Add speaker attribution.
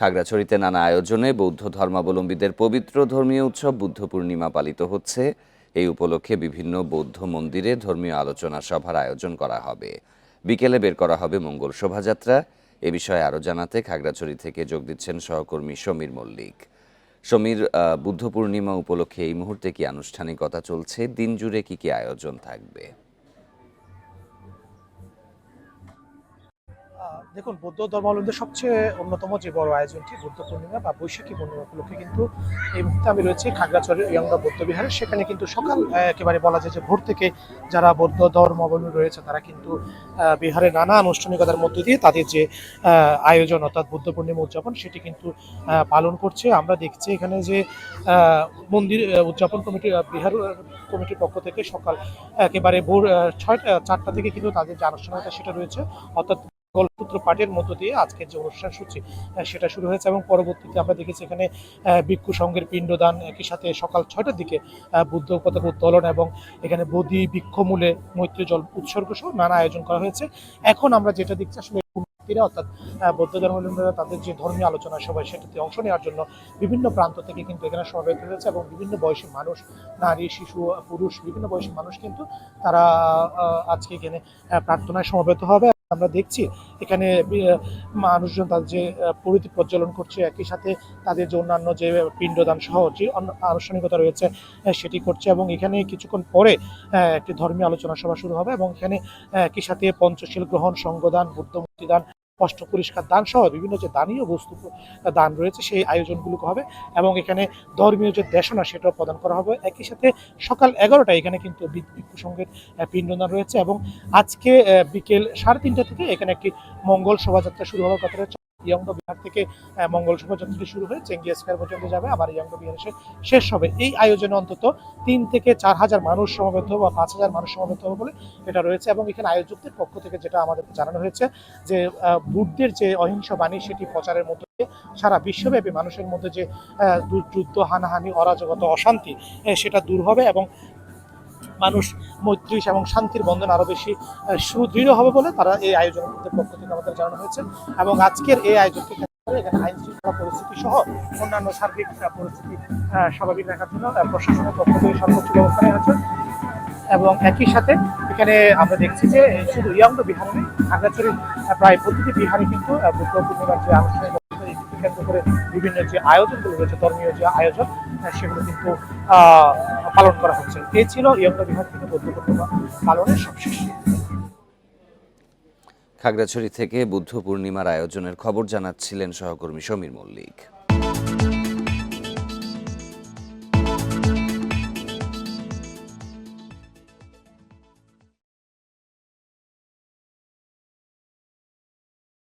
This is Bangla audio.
Speaker 1: খাগড়াছড়িতে নানা আয়োজনে বৌদ্ধ ধর্মাবলম্বীদের পবিত্র ধর্মীয় উৎসব বুদ্ধ পূর্ণিমা পালিত হচ্ছে। এই উপলক্ষে বিভিন্ন বৌদ্ধ মন্দিরে ধর্মীয় আলোচনা সভার আয়োজন করা হবে। বিকেলে বের করা হবে মঙ্গল শোভাযাত্রা। এ বিষয়ে আরও জানাতে খাগড়াছড়ি থেকে যোগ দিচ্ছেন সহকর্মী সমীর মল্লিক। সমীর বুদ্ধ পূর্ণিমা উপলক্ষে এই মুহূর্তে কি আনুষ্ঠানিকতা চলছে? দিন জুড়ে কি কি আয়োজন থাকবে?
Speaker 2: দেখুন, বৌদ্ধ ধর্মাবলম্বীদের সবচেয়ে অন্যতম যে বড় আয়োজনটি বুদ্ধ পূর্ণিমা বা বৈশাখী পূর্ণিমা উপলক্ষে কিন্তু এই মুহূর্তে আমি রয়েছি খাগড়াছড়ির ইয়ঙ্গা বৌদ্ধ বিহারে। সেখানে কিন্তু সকাল একেবারে বলা যায় যে ভোর থেকে যারা বৌদ্ধ ধর্মাবলম্বী রয়েছে, তারা কিন্তু বিহারে নানা আনুষ্ঠানিকতার মধ্য দিয়ে তাদের যে আয়োজন অর্থাৎ বুদ্ধ পূর্ণিমা উদযাপন, সেটি কিন্তু পালন করছে। আমরা দেখছি এখানে যে মন্দির উদযাপন কমিটি বিহার কমিটির পক্ষ থেকে সকাল, একেবারে ভোর ছয়টা, চারটা থেকে কিন্তু তাদের যে আনুষ্ঠানিকতা সেটা রয়েছে। অর্থাৎ গল্পসূত্র পাঠের মধ্য দিয়ে আজকের যে অনুষ্ঠান সূচি সেটা শুরু হয়েছে এবং পরবর্তীতে আমরা দেখেছি এখানে ভিক্ষু সংঘের পিণ্ডদান, একই সাথে সকাল ছয়টার দিকে বুদ্ধ পতাকা উত্তোলন এবং এখানে বদি বৃক্ষমূলে মৈত্রী জল উৎসর্গ সহ নানা আয়োজন করা হয়েছে। এখন আমরা যেটা দেখছি, আসলে অর্থাৎ বৌদ্ধ ধর্মাবলম্বীরা তাদের যে ধর্মীয় আলোচনা সভায় সেটাতে অংশ নেওয়ার জন্য বিভিন্ন প্রান্ত থেকে কিন্তু এখানে সমবেত হয়েছে এবং বিভিন্ন বয়সী মানুষ, নারী, শিশু, পুরুষ, বিভিন্ন বয়সী মানুষ কিন্তু তারা আজকে এখানে প্রার্থনায় সমবেত হবে। আমরা দেখছি, এখানে মানুষজন তাদের যে পরিধি প্রজ্বলন করছে, একই সাথে তাদের যে অন্যান্য যে পিণ্ডদান সহ যে আনুষ্ঠানিকতা রয়েছে সেটি করছে এবং এখানে কিছুক্ষণ পরে একটি ধর্মীয় আলোচনা সভা শুরু হবে এবং এখানে একই সাথে পঞ্চশীল গ্রহণ, সঙ্গদান বুদ্ধমূর্তি দান কষ্ট পরিষ্কার দান সহ বিভিন্ন যে দানীয় বস্তু দান রয়েছে, সেই আয়োজনগুলো হবে এবং এখানে ধর্মীয় যে দেশনা সেটাও প্রদান করা হবে। একই সাথে সকাল এগারোটায় এখানে কিন্তু ভিক্ষু পিণ্ডদান রয়েছে এবং আজকে বিকেল সাড়ে তিনটা থেকে এখানে একটি মঙ্গল শোভাযাত্রা শুরু হওয়ার কথা রয়েছে। ইয়ঙ্গ বিহার থেকে মঙ্গল শোভাযাত্রাটি শুরু হয়ে চেঙ্গিয়া স্কোয়ার পর্যন্ত যাবে, আবার ইয়ঙ্গ বিহার এসে শেষ হবে। এই আয়োজনে অন্তত তিন থেকে চার হাজার মানুষ সমবেত হবে বা পাঁচ হাজার মানুষ সমবেত হবে বলে এটা রয়েছে এবং এখানে আয়োজকদের পক্ষ থেকে যেটা আমাদের জানানো হয়েছে যে বুদ্ধের যে অহিংস বাণী সেটি প্রচারের মধ্যে সারা বিশ্বব্যাপী মানুষের মধ্যে যে যুদ্ধ হানাহানি, অরাজকতা, অশান্তি সেটা দূর হবে এবং মানুষ মৈত্রী এবং শান্তির বন্ধন আরও বেশি সুদৃঢ় হবে বলে তারা এই আয়োজনের পক্ষ থেকে আমাদের জানানো হয়েছে। এবং আজকের এই আয়োজনকে এখানে পরিস্থিতি সহ অন্যান্য পরিস্থিতি স্বাভাবিক জন্য প্রশাসনের পক্ষ থেকে এবং একই সাথে এখানে আমরা দেখছি যে শুধু ইয়াঙ্গ বিহারে নেই, খাগড়াছড়ির প্রায় প্রতিটি বিহারে কিন্তু বুদ্ধ পূর্ণিমার যে আনুষ্ঠানিক কেন্দ্র করে বিভিন্ন যে আয়োজনগুলো রয়েছে, ধর্মীয় যে আয়োজন সেগুলো কিন্তু পালন করা হচ্ছে। এই ছিল ইয়ংটা বিহার থেকে বৌদ্ধ পূর্ণিমা পালনের সবশেষ।
Speaker 1: খাগড়াছড়ি থেকে বুদ্ধ পূর্ণিমার আয়োজনের খবর জানাচ্ছিলেন সহকর্মী সমীর মল্লিক।